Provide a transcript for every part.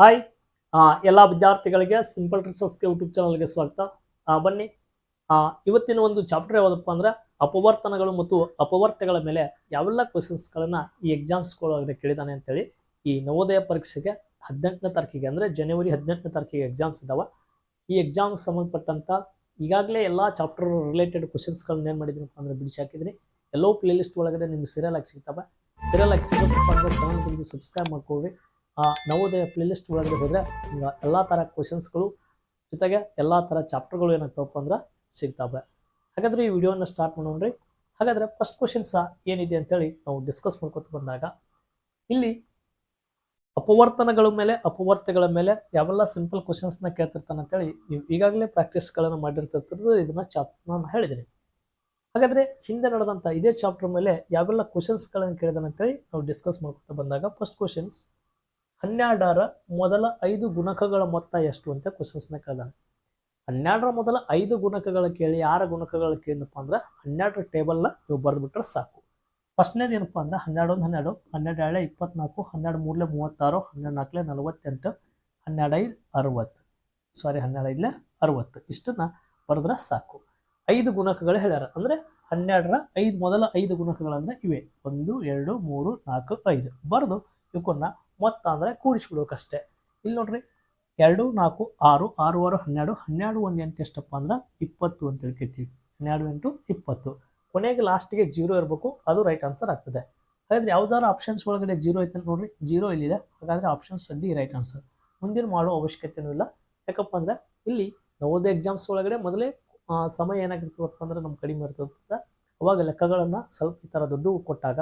Hi ಎಲ್ಲ ವಿದ್ಯಾರ್ಥಿಗಳಿಗೆ simple ಟ್ರಿಕ್ಸಸ್ಗೆ YouTube ಚಾನಲ್ಗೆ ಸ್ವಾಗತ. ಬನ್ನಿ. ಇವತ್ತಿನ ಒಂದು ಚಾಪ್ಟರ್ ಯಾವುದಪ್ಪ ಅಂದರೆ ಅಪವರ್ತನಗಳು ಮತ್ತು ಅಪವರ್ತಗಳ ಮೇಲೆ ಯಾವೆಲ್ಲ ಕ್ವೆಶನ್ಸ್ಗಳನ್ನು ಈ ಎಕ್ಸಾಮ್ಸ್ಗಳೊಳಗಡೆ ಕೇಳಿದಾನೆ ಅಂತೇಳಿ ಈ ನವೋದಯ ಪರೀಕ್ಷೆಗೆ ಹದಿನೆಂಟನೇ ತಾರೀಕಿಗೆ ಅಂದರೆ ಜನವರಿ ಹದಿನೆಂಟನೇ ತಾರೀಕಿಗೆ ಎಕ್ಸಾಮ್ಸ್ ಇದ್ದಾವೆ ಈ ಎಕ್ಸಾಮ್ಗೆ ಸಂಬಂಧಪಟ್ಟಂಥ ಈಗಾಗಲೇ ಎಲ್ಲ ಚಾಪ್ಟರ್ ರಿಲೇಟೆಡ್ ಕ್ವಶನ್ಸ್ಗಳನ್ನ ಏನು ಮಾಡಿದ್ದೀನಪ್ಪ ಅಂದರೆ ಬಿಡಿಸಿ ಹಾಕಿದ್ದೀನಿ ಎಲ್ಲೋ ಪ್ಲೇಲಿಸ್ಟ್ ಒಳಗಡೆ ನಿಮ್ಗೆ ಸೀರಿಯಲ್ ಆಗಿ ಸಿಗ್ತವೆ. ಸೀರಿಯಲ್ ಆಗಿ ಸಿಗೋದಪ್ಪ ಅಂದರೆ ಚಾನಲ್ ಬಂದು ಸಬ್ಸ್ಕ್ರೈಬ್ ಮಾಡ್ಕೊಳ್ರಿ ಆ ನವೋದಯ ಪ್ಲೇಲಿಸ್ಟ್ ಒಳಗಡೆ ಹೋದರೆ ಎಲ್ಲ ಥರ ಕ್ವಶನ್ಸ್ಗಳು ಜೊತೆಗೆ ಎಲ್ಲ ಥರ ಚಾಪ್ಟರ್ಗಳು ಏನಾಗ್ತಾವಪ್ಪ ಅಂದ್ರೆ ಸಿಗ್ತಾವೆ. ಹಾಗಾದ್ರೆ ಈ ವಿಡಿಯೋನ ಸ್ಟಾರ್ಟ್ ಮಾಡೋಣ್ರಿ ಹಾಗಾದ್ರೆ ಫಸ್ಟ್ ಸಹ ಏನಿದೆ ಅಂತೇಳಿ ನಾವು ಡಿಸ್ಕಸ್ ಮಾಡ್ಕೊತ ಬಂದಾಗ, ಇಲ್ಲಿ ಅಪವರ್ತನಗಳ ಮೇಲೆ ಅಪವರ್ತಗಳ ಮೇಲೆ ಯಾವೆಲ್ಲ ಸಿಂಪಲ್ ಕ್ವಶನ್ಸ್ನ ಕೇಳ್ತಿರ್ತಾನೆ ಅಂತೇಳಿ ನೀವು ಈಗಾಗಲೇ ಪ್ರಾಕ್ಟೀಸ್ಗಳನ್ನು ಮಾಡಿರ್ತಿರ್ತದ್ದು ಇದನ್ನ ಚಾಪ್ಟರ್ ನಾನು ಹೇಳಿದ್ದೀನಿ ಹಾಗಾದ್ರೆ ಹಿಂದೆ ನಡೆದಂಥ ಇದೇ ಚಾಪ್ಟರ್ ಮೇಲೆ ಯಾವೆಲ್ಲ ಕ್ವಶನ್ಸ್ಗಳನ್ನು ಕೇಳಿದಾನಂತೇಳಿ ನಾವು ಡಿಸ್ಕಸ್ ಮಾಡ್ಕೊತ ಬಂದಾಗ ಫಸ್ಟ್ ಕ್ವಶನ್ಸ್ ಹನ್ನೆರಡರ ಮೊದಲ ಐದು ಗುಣಕಗಳ ಮೊತ್ತ ಎಷ್ಟು ಅಂತ ಕ್ವಶನ್ಸ್ನ ಕೇಳಿದಾನೆ. ಹನ್ನೆರಡರ ಮೊದಲ ಐದು ಗುಣಕಗಳ ಕೇಳಿ ಯಾರ ಗುಣಕಗಳ ಕೇಳಿದಪ್ಪ ಅಂದ್ರೆ ಹನ್ನೆರಡರ ಟೇಬಲ್ನ ನೀವು ಬರೆದ್ಬಿಟ್ರೆ ಸಾಕು. ಫಸ್ಟ್ನೇದು ಏನಪ್ಪ ಅಂದ್ರೆ ಹನ್ನೆರಡು ಒಂದು ಹನ್ನೆರಡು ಹನ್ನೆರಡು ಏಳೆ ಇಪ್ಪತ್ನಾಲ್ಕು, ಹನ್ನೆರಡು ಮೂರಲೆ ಮೂವತ್ತಾರು, ಹನ್ನೆರಡು ನಾಲ್ಕಲೆ ನಲವತ್ತೆಂಟು, ಹನ್ನೆರಡು ಐದು ಅರವತ್ತು. ಸಾರಿ ಹನ್ನೆರಡು ಅರವತ್ತು. ಇಷ್ಟನ್ನ ಬರೆದ್ರೆ ಸಾಕು. ಐದು ಗುಣಕಗಳು ಹೇಳ್ಯಾರ. ಅಂದರೆ ಹನ್ನೆರಡರ ಐದು ಮೊದಲ ಐದು ಗುಣಕಗಳಂದ್ರೆ ಇವೆ. ಒಂದು, ಎರಡು, ಮೂರು, ನಾಲ್ಕು, ಐದು. ಬರೆದು ಇವಕ್ಕನ್ನ ಮೊತ್ತ ಅಂದರೆ ಕೂಡಿಸ್ಬಿಡ್ಬೇಕಷ್ಟೇ ಇಲ್ಲಿ ನೋಡ್ರಿ, ಎರಡು, ನಾಲ್ಕು, ಆರು ಆರು ಆರು ಹನ್ನೆರಡು ಹನ್ನೆರಡು ಒಂದು ಎಂಟು ಎಷ್ಟಪ್ಪ ಅಂದ್ರೆ ಇಪ್ಪತ್ತು ಅಂತ ತಿಳ್ಕೊತೀವಿ ಹನ್ನೆರಡು ಎಂಟು ಇಪ್ಪತ್ತು. ಕೊನೆಗೆ ಲಾಸ್ಟಿಗೆ ಜೀರೋ ಇರಬೇಕು, ಅದು ರೈಟ್ ಆನ್ಸರ್ ಆಗ್ತದೆ. ಹಾಗಾದ್ರೆ ಯಾವ್ದಾದ್ರು ಆಪ್ಷನ್ಸ್ ಒಳಗಡೆ ಜೀರೋ ಐತೆ ನೋಡಿರಿ ನೋಡ್ರಿ ಜೀರೋ ಇಲ್ಲಿದೆ. ಹಾಗಾದ್ರೆ ಆಪ್ಷನ್ಸ್ ಅಲ್ಲಿ ರೈಟ್ ಆನ್ಸರ್ ಮುಂದಿನ ಮಾಡೋ ಅವಶ್ಯಕತೆನೂ ಇಲ್ಲ. ಯಾಕಪ್ಪ ಅಂದ್ರೆ ಇಲ್ಲಿ ನವೋದಯ ಎಕ್ಸಾಮ್ಸ್ ಒಳಗಡೆ ಮೊದಲೇ ಸಮಯ ಏನಾಗಿರ್ತದಪ್ಪ ಅಂದ್ರೆ ನಮ್ಮ ಕಡಿಮೆ ಇರ್ತದ ಅವಾಗ ಲೆಕ್ಕಗಳನ್ನು ಸ್ವಲ್ಪ ಈ ಥರ ದುಡ್ಡು ಕೊಟ್ಟಾಗ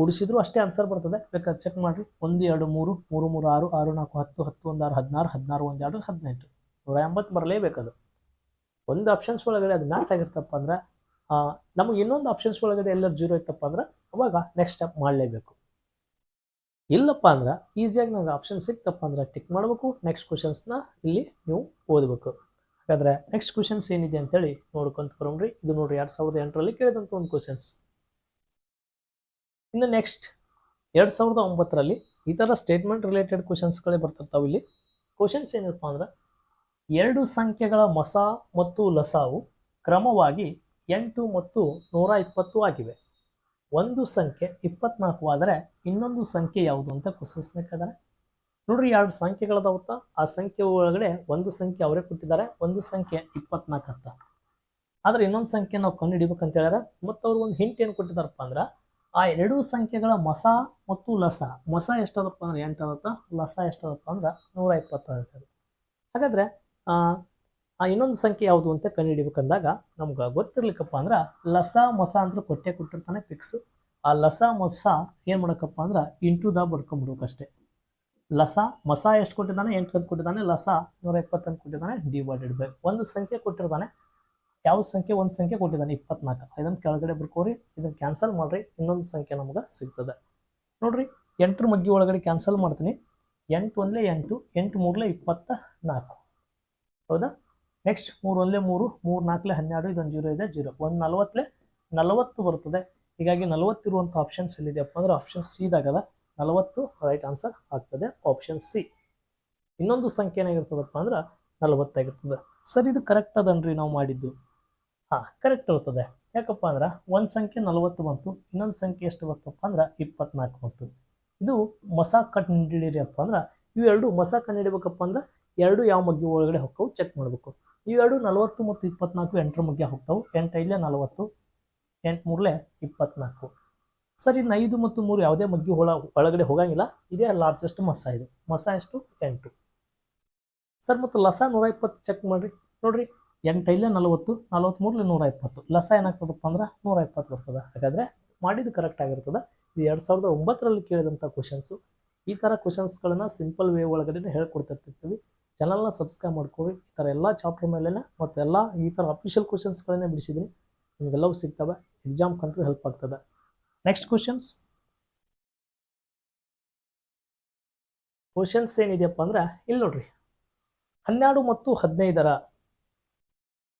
ಕೂಡಿಸಿದ್ರು ಅಷ್ಟೇ ಆನ್ಸರ್ ಬರ್ತದೆ. ಬೇಕಾದ್ರೆ ಚೆಕ್ ಮಾಡಿರಿ. ಒಂದು, ಎರಡು, ಮೂರು ಮೂರು ಮೂರು, ಆರು ಆರು, ನಾಲ್ಕು, ಹತ್ತು ಹತ್ತು, ಒಂದು, ಆರು, ಹದಿನಾರು ಹದಿನಾರು, ಒಂದು, ಎರಡು, ಹದಿನೆಂಟು. ನೂರ ಎಂಬತ್ತು ಬರಲೇಬೇಕದು. ಒಂದು ಆಪ್ಷನ್ಸ್ ಒಳಗಡೆ ಅದು ಮ್ಯಾಚ್ ಆಗಿರ್ತಪ್ಪ ಅಂದ್ರೆ ನಮಗೆ ಇನ್ನೊಂದು ಆಪ್ಷನ್ಸ್ ಒಳಗಡೆ ಎಲ್ಲರೂ ಜೀರೋ ಇತ್ತಪ್ಪ ಅಂದ್ರೆ, ಅವಾಗ ನೆಕ್ಸ್ಟ್ ಸ್ಟೆಪ್ ಮಾಡಲೇಬೇಕು. ಇಲ್ಲಪ್ಪ ಅಂದ್ರೆ ಈಸಿಯಾಗಿ ನಂಗೆ ಆಪ್ಷನ್ ಸಿಕ್ತಪ್ಪ ಅಂದ್ರೆ ಟಿಕ್ ಮಾಡಬೇಕು. ನೆಕ್ಸ್ಟ್ ಕ್ವಶನ್ಸ್ನ ಇಲ್ಲಿ ನೀವು ಓದಬೇಕು. ಹಾಗಾದ್ರೆ ನೆಕ್ಸ್ಟ್ ಕ್ವಶನ್ಸ್ ಏನಿದೆ ಅಂತೇಳಿ ನೋಡ್ಕೊಂತ ಬರೋಣ್ರಿ. ಇದು ನೋಡ್ರಿ ಎರಡು ಸಾವಿರದ ಎಂಟರಲ್ಲಿ ಕೇಳಿದಂಥ ಒಂದು ಕ್ವಶನ್ಸ್ ಇನ್ನು ನೆಕ್ಸ್ಟ್ ಎರಡು ಸಾವಿರದ ಒಂಬತ್ತರಲ್ಲಿ ಈ ಥರ ಸ್ಟೇಟ್ಮೆಂಟ್ ರಿಲೇಟೆಡ್ ಕ್ವಶನ್ಸ್ಗಳೇ ಬರ್ತಿರ್ತಾವೆ ಇಲ್ಲಿ. ಕ್ವಶನ್ಸ್ ಏನಪ್ಪ ಅಂದ್ರೆ ಎರಡು ಸಂಖ್ಯೆಗಳ ಮಸ ಮತ್ತು ಲಸಾವು ಕ್ರಮವಾಗಿ ಎಂಟು ಮತ್ತು ನೂರ ಇಪ್ಪತ್ತು ಆಗಿವೆ. ಒಂದು ಸಂಖ್ಯೆ ಇಪ್ಪತ್ನಾಲ್ಕು ಆದರೆ ಇನ್ನೊಂದು ಸಂಖ್ಯೆ ಯಾವುದು ಅಂತ ಕ್ವಶನ್ಸ್ನ ಕೇಳಿದಾರೆ. ನೋಡ್ರಿ ಎರಡು ಸಂಖ್ಯೆಗಳದಾವತ್ತ, ಆ ಸಂಖ್ಯೆ ಒಳಗಡೆ ಒಂದು ಸಂಖ್ಯೆ ಅವರೇ ಕೊಟ್ಟಿದ್ದಾರೆ, ಒಂದು ಸಂಖ್ಯೆ ಇಪ್ಪತ್ನಾಲ್ಕು ಅಂತ ಆದರೆ ಇನ್ನೊಂದು ಸಂಖ್ಯೆ ನಾವು ಕಂಡು ಹಿಡಿಬೇಕಂತ ಹೇಳಿದ್ರೆ ಮತ್ತು ಅವ್ರು ಒಂದು ಹಿಂಟ್ ಏನು ಕೊಟ್ಟಿದಾರಪ್ಪ ಅಂದ್ರೆ ಆ ಎರಡೂ ಸಂಖ್ಯೆಗಳ ಮಸ ಮತ್ತು ಲಸ. ಮಸ ಎಷ್ಟದಪ್ಪ ಅಂದ್ರೆ ಎಂಟು ಅದತ್ತ ಲಸ ಎಷ್ಟದಪ್ಪ ಅಂದ್ರೆ ನೂರ ಇಪ್ಪತ್ತು ಆಗುತ್ತೆ ಹಾಗಾದ್ರೆ, ಆ ಇನ್ನೊಂದು ಸಂಖ್ಯೆ ಯಾವುದು ಅಂತ ಕಂಡುಹಿಡಿಬೇಕಂದಾಗ ನಮ್ಗೆ ಗೊತ್ತಿರ್ಲಿಕ್ಕಪ್ಪ ಅಂದ್ರೆ ಲಸ, ಮಸ ಅಂದ್ರೆ ಕೊಟ್ಟೆ ಕೊಟ್ಟಿರ್ತಾನೆ ಫಿಕ್ಸ್ ಆ ಲಸ, ಮಸ ಏನು ಮಾಡಕ್ಕಪ್ಪ ಅಂದ್ರೆ ಇಂಟು ದ ಬರ್ಕೊಂಬಿಡ್ಬೇಕಷ್ಟೇ. ಲಸ, ಮಸ ಎಷ್ಟು ಕೊಟ್ಟಿದ್ದಾನೆ? ಎಂಟು ಅಂತ ಕೊಟ್ಟಿದ್ದಾನೆ. ಲಸ ನೂರ ಇಪ್ಪತ್ತು ಅಂತ ಕೊಟ್ಟಿದ್ದಾನೆ. ಡಿವೈಡೆಡ್ ಬೈ ಒಂದು ಸಂಖ್ಯೆ ಕೊಟ್ಟಿರ್ತಾನೆ. ಯಾವ ಸಂಖ್ಯೆ? ಒಂದು ಸಂಖ್ಯೆ ಕೊಟ್ಟಿದ್ದಾನೆ, ಇಪ್ಪತ್ನಾಲ್ಕು. ಇದನ್ನು ಕೆಳಗಡೆ ಬರ್ಕೋರಿ, ಇದನ್ನು ಕ್ಯಾನ್ಸಲ್ ಮಾಡ್ರಿ, ಇನ್ನೊಂದು ಸಂಖ್ಯೆ ನಮ್ಗೆ ಸಿಗ್ತದೆ. ನೋಡ್ರಿ, ಎಂಟರ ಮಗ್ಗಿ ಒಳಗಡೆ ಕ್ಯಾನ್ಸಲ್ ಮಾಡ್ತೀನಿ. ಎಂಟು ಒಂದಲೇ ಎಂಟು ಎಂಟು ಮೂರಲೇ ಇಪ್ಪತ್ತ ನಾಲ್ಕು ಹೌದಾ? ನೆಕ್ಸ್ಟ್ ಮೂರು ಒಂದಲೇ ಮೂರು ಮೂರು ನಾಲ್ಕಲೇ ಹನ್ನೆರಡು, ಇದೊಂದು ಜೀರೋ ಇದೆ, ಜೀರೋ. ಒಂದು ನಲವತ್ತಲೆ ನಲವತ್ತು ಬರ್ತದೆ. ಹೀಗಾಗಿ ನಲವತ್ತಿರುವಂಥ ಆಪ್ಷನ್ಸ್ ಎಲ್ಲಿದೆಯಪ್ಪ ಅಂದ್ರೆ ಆಪ್ಷನ್ ಸಿ ಇದಾಗದ ನಲವತ್ತು ರೈಟ್ ಆನ್ಸರ್ ಆಗ್ತದೆ ಆಪ್ಷನ್ ಸಿ ಇನ್ನೊಂದು ಸಂಖ್ಯೆ ಏನಾಗಿರ್ತದಪ್ಪ ಅಂದ್ರೆ ನಲವತ್ತಾಗಿರ್ತದೆ. ಸರ್, ಇದು ಕರೆಕ್ಟ್ ಅದನ್ರಿ ನಾವು ಮಾಡಿದ್ದು. ಹಾಂ ಕರೆಕ್ಟ್ ಇರ್ತದೆ ಯಾಕಪ್ಪ ಅಂದ್ರೆ ಒಂದು ಸಂಖ್ಯೆ ನಲವತ್ತು ಬಂತು, ಇನ್ನೊಂದು ಸಂಖ್ಯೆ ಎಷ್ಟು ಬಂತಪ್ಪ ಅಂದ್ರೆ ಇಪ್ಪತ್ನಾಲ್ಕು ಬಂತು. ಇದು ಮಸಾ ಕಂಡು ಅಪ್ಪ ಅಂದ್ರೆ ಇವೆರಡು ಮಸಾ ಅಂದ್ರೆ ಎರಡು ಯಾವ ಮಗ್ಗಿ ಒಳಗಡೆ ಹೋಗ್ತಾವೆ ಚೆಕ್ ಮಾಡಬೇಕು. ಇವೆರಡು ನಲವತ್ತು ಮತ್ತು ಇಪ್ಪತ್ನಾಲ್ಕು ಎಂಟರ ಮಗ್ಗಿ ಹೋಗ್ತಾವೆ ಎಂಟು ಇಲ್ಲೇ ನಲವತ್ತು, ಎಂಟು ಮೂರಲೆ ಇಪ್ಪತ್ನಾಲ್ಕು. ಸರ್, ಇನ್ನು ಐದು ಮತ್ತು ಮೂರು ಯಾವುದೇ ಮಗ್ಗಿ ಒಳ ಒಳಗಡೆ ಹೋಗಂಗಿಲ್ಲ, ಇದೇ ಲಾರ್ಜೆಸ್ಟ್ ಮಸ ಇದು. ಮಸ ಎಷ್ಟು? ಎಂಟು. ಸರ್, ಮತ್ತು ಲಸ ನೂರ ಇಪ್ಪತ್ತು ಚೆಕ್ ಮಾಡಿರಿ. ನೋಡ್ರಿ. ಎಂಟೈಲೆ ನಲವತ್ತು ನಲವತ್ತ್ಮೂರಲೆ ನೂರ ಇಪ್ಪತ್ತು ಲಸ ಏನಾಗ್ತದಪ್ಪ ಅಂದ್ರೆ ನೂರ ಇಪ್ಪತ್ತು ಬರ್ತದೆ. ಹಾಗಾದರೆ ಮಾಡಿದ್ದು ಕರೆಕ್ಟ್ ಆಗಿರ್ತದೆ. ಇದು ಎರಡು ಸಾವಿರದ ಒಂಬತ್ತರಲ್ಲಿ ಕೇಳಿದಂಥ ಕ್ವಶನ್ಸು ಈ ಥರ ಕ್ವಶನ್ಸ್ಗಳನ್ನ ಸಿಂಪಲ್ ವೇ ಒಳಗಡೆ ಹೇಳ್ಕೊಡ್ತಿರ್ತೀವಿ ಚಾನಲ್ನ ಸಬ್ಸ್ಕ್ರೈಬ್ ಮಾಡ್ಕೊಳ್ಳಿ ಈ ಥರ ಎಲ್ಲ ಚಾಪ್ಟರ್ ಮತ್ತು ಎಲ್ಲ ಈ ಥರ ಅಫಿಷಿಯಲ್ ಕ್ವಶನ್ಸ್ಗಳನ್ನೇ ಬಿಡಿಸಿದ್ದೀನಿ ನಿಮಗೆಲ್ಲವೂ ಸಿಗ್ತವೆ. ಎಕ್ಸಾಮ್ ಕಂತೂ ಹೆಲ್ಪ್ ಆಗ್ತದೆ. ನೆಕ್ಸ್ಟ್ ಕ್ವಶನ್ಸ್ ಕ್ವಶನ್ಸ್ ಏನಿದೆಯಪ್ಪ ಅಂದ್ರೆ, ಇಲ್ಲಿ ನೋಡ್ರಿ. ಹನ್ನೆರಡು ಮತ್ತು ಹದಿನೈದರ